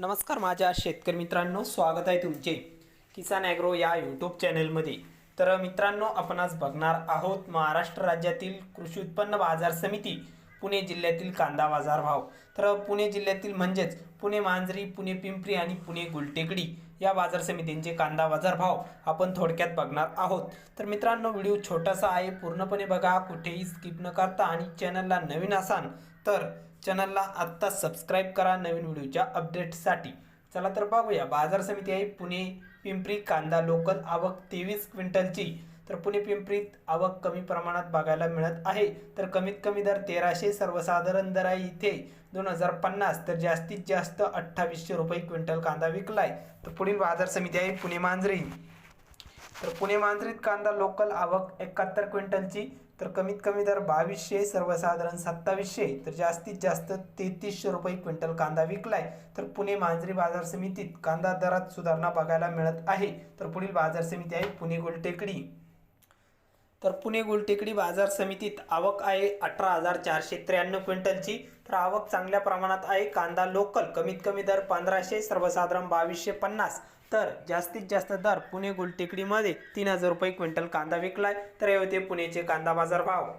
नमस्कार माझ्या शेतकरी मित्रांनो स्वागत आहे तुमचे किसान ॲग्रो या यूट्यूब चॅनलमध्ये तर मित्रांनो आपण आज बघणार आहोत महाराष्ट्र राज्यातील कृषी उत्पन्न बाजार समिती पुणे जिल्ह्यातील कांदा बाजार भाव. तर पुणे जिल्ह्यातील म्हणजेच पुणे मांजरी पुणे पिंपरी आणि पुणे गुलटेकडी या बाजार समितींचे कांदा बाजार भाव आपण थोडक्यात बघणार आहोत. तर मित्रांनो व्हिडिओ छोटासा आहे पूर्णपणे बघा कुठेही स्किप न करता आणि चॅनलला नवीन असाल तर चॅनलला आत्ता सबस्क्राईब करा नवीन व्हिडिओच्या अपडेटसाठी चला तर बघूया बाजार समिती आहे पुणे पिंपरी कांदा लोकल आवक तेवीस क्विंटलची. तर पुणे पिंपरीत आवक कमी प्रमाणात बघायला मिळत आहे. तर कमीत कमी दर तेराशे सर्वसाधारण दर आहे इथे. दोन हजार पन्नास तर जास्तीत जास्त अठ्ठावीसशे रुपये क्विंटल कांदा विकलाय. तर पुढील बाजार समिती आहे पुणे मांजरी. तर पुणे मांजरीत कांदा लोकल आवक एकाहत्तर क्विंटलची तर कमीत कमी दर बावीसशे सर्वसाधारण सत्तावीसशे तर जास्तीत जास्त तेहतीसशे रुपये क्विंटल कांदा विकलाय. तर पुणे मांजरी बाजार समितीत कांदा दरात सुधारणा बघायला मिळत आहे. तर पुढील बाजार समिती आहे पुणे गुलटेकडी. तर पुणे गुलटेकडी बाजार समितीत आवक आहे अठरा हजार चारशे त्र्याण्णव क्विंटलची. तर आवक चांगल्या प्रमाणात आहे. कांदा लोकल कमीत कमी दर पंधराशे सर्वसाधारण बावीसशे पन्नास. तर जास्तीत जास्त दर पुणे गुलटेकडीमध्ये तीन हजार रुपये क्विंटल कांदा विकलाय. तर हे होते पुणेचे कांदा बाजार भाव.